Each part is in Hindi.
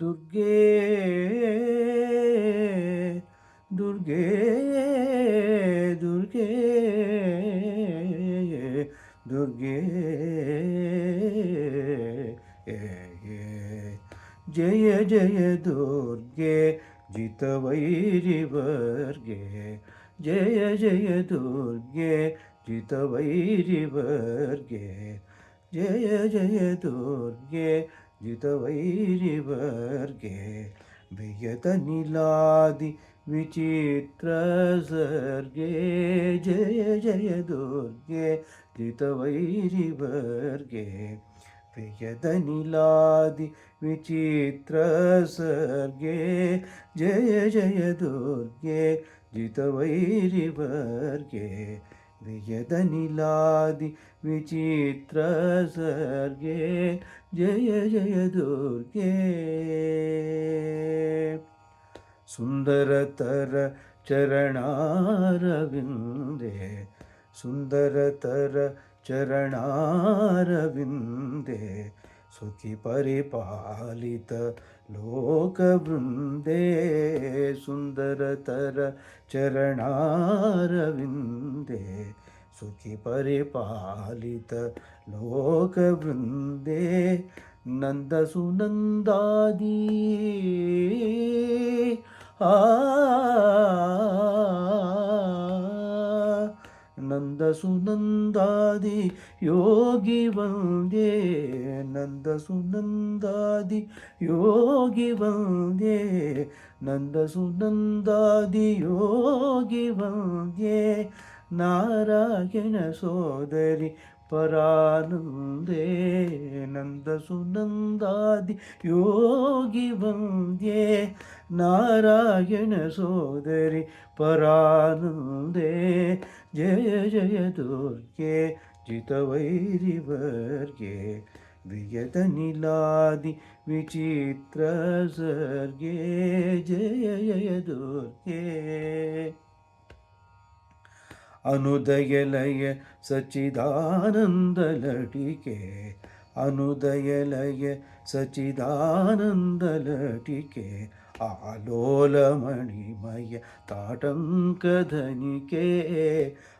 दुर्गे दुर्गे दुर्गे दुर्गे, जय जय दुर्गे जित वैरी वर्गे जय जय दुर्गे जित वैरी वर्गे जय जय दुर्गे जित वैरी वर्गे ಜಿತವೈರಿವರ್ಗೆ ಬೆಯತ ನಿಲಾದಿ ವಿಚಿತ್ರ ಸರ್ಗೆ ಜಯ ಜಯ ದುರ್ಗೆ ಜಿತವೈರಿವರ್ಗೆ ಪ್ರಿಯದ ನಿಲಾದಿ ವಿಚಿತ್ರ ಸರ್ಗೆ ಜಯ ಜಯ ದುರ್ಗೆ ಜಿತವೈರಿವರ್ಗೆ ಪ್ರಿಯದ ನಿಲಾದಿ ವಿಚಿತ್ರ ಸರ್ಗೆ ಜಯ ಜಯ ದುರ್ಗೆ ಸುಂದರತರ ಚರಣಾರವಿಂದೆ ಸುಂದರತರ ಚರಣಾರವಿಂದೆ ಸುಖಿ ಪರಿಪಾಲಿತ ಲೋಕವೃಂದೇ रे सुखी परिपालित लोक वृंदे नंद सुनंदादी आ नंद सुनंदादि योगी वंदे नंद सुनंदादि योगी वंदे नंद सुनंदादि योगी वंदे നാരായണ സോദരി പരാനന്ദേ നന്ദസുനന്ദാദി യോഗി വന്ദ്യേ നാരായണ സോദരി പരാനന്ദേ ജയ ജയ ദുർഗേ ജിതവൈരിവർഗേ വിയതനിലാദി വിചിത്ര സർഗേ ജയ ജയ ദുർഗേ ಅನುದಯಲಯ ಸಚಿದಾನಂದ ಲಟಿಕೆ ಅನುದಯಲಯ ಸಚಿದಾನಂದ ಲಟಿಕೆ ಆಲೋಲಮಣಿಮಯ ತಾಟಂಕಧನಿಕೆ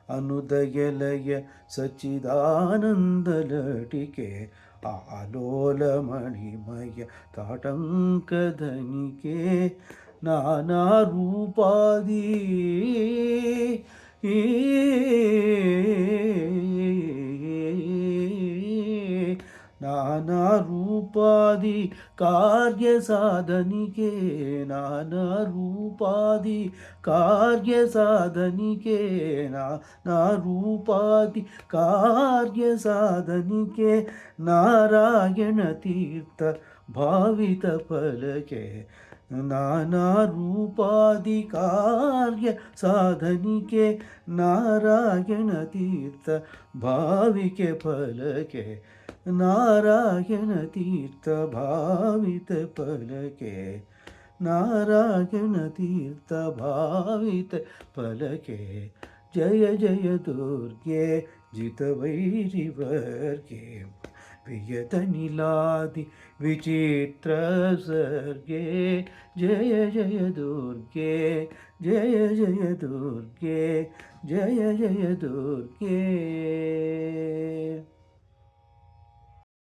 ಅನುದಯಲಯ ಸಚಿದಾನಂದ ಲಟಿಕೆ ಆಲೋಲಮಣಿಮಯ ತಾಟಂಕಧನಿಕೆ ನಾನಾ ರೂಪಾದಿ ನಾನಾ रूपादि कार्यसाधनिके नानारूपादि कार्यसाधनिके नानारूपादि कार्यसाधनिके नारायणतीर्थ के नान रूपाधिकार साधन के नारागण तीर्थ भाविक फल के नारागण तीर्थ भावित फल के नारायण तीर्थ भावित फल के जय जय दुर्गे जित जितवैरिवर्गे प्रियतनिलादि विचित्रसर्गे जय जय दुर्गे जय जय दुर्गे जय जय दुर्गे।